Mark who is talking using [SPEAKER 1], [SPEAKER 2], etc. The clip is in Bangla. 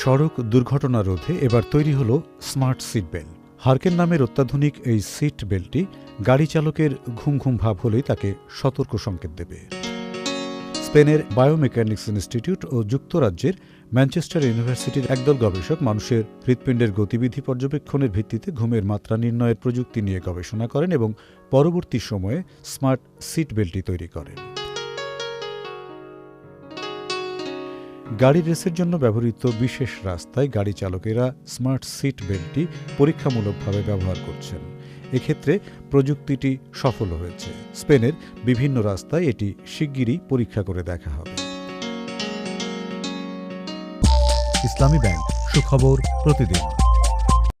[SPEAKER 1] সড়ক দুর্ঘটনা রোধে এবার তৈরি হল স্মার্ট সিট বেল্ট হার্কেন নামের অত্যাধুনিক এই সিট বেল্টটি গাড়ি চালকের ঘুম ঘুম ভাব হলেই তাকে সতর্ক সংকেত দেবে। স্পেনের বায়োমেকানিক্স ইনস্টিটিউট ও যুক্তরাজ্যের ম্যানচেস্টার ইউনিভার্সিটির একদল গবেষক মানুষের হৃৎপিণ্ডের গতিবিধি পর্যবেক্ষণের ভিত্তিতে ঘুমের মাত্রা নির্ণয়ের প্রযুক্তি নিয়ে গবেষণা করেন এবং পরবর্তী সময়ে স্মার্ট সিট বেল্টটি তৈরি করেন। গাড়ি রেসের জন্য ব্যবহৃত বিশেষ রাস্তায় গাড়ি চালকেরা স্মার্ট সিট বেল্টটি পরীক্ষামূলকভাবে ব্যবহার করছেন। এক্ষেত্রে প্রযুক্তিটি সফল হয়েছে। স্পেনের বিভিন্ন রাস্তায় এটি শিগগিরই পরীক্ষা করে দেখা হবে।
[SPEAKER 2] ইসলামী ব্যাংক, সুখবর প্রতিদিন।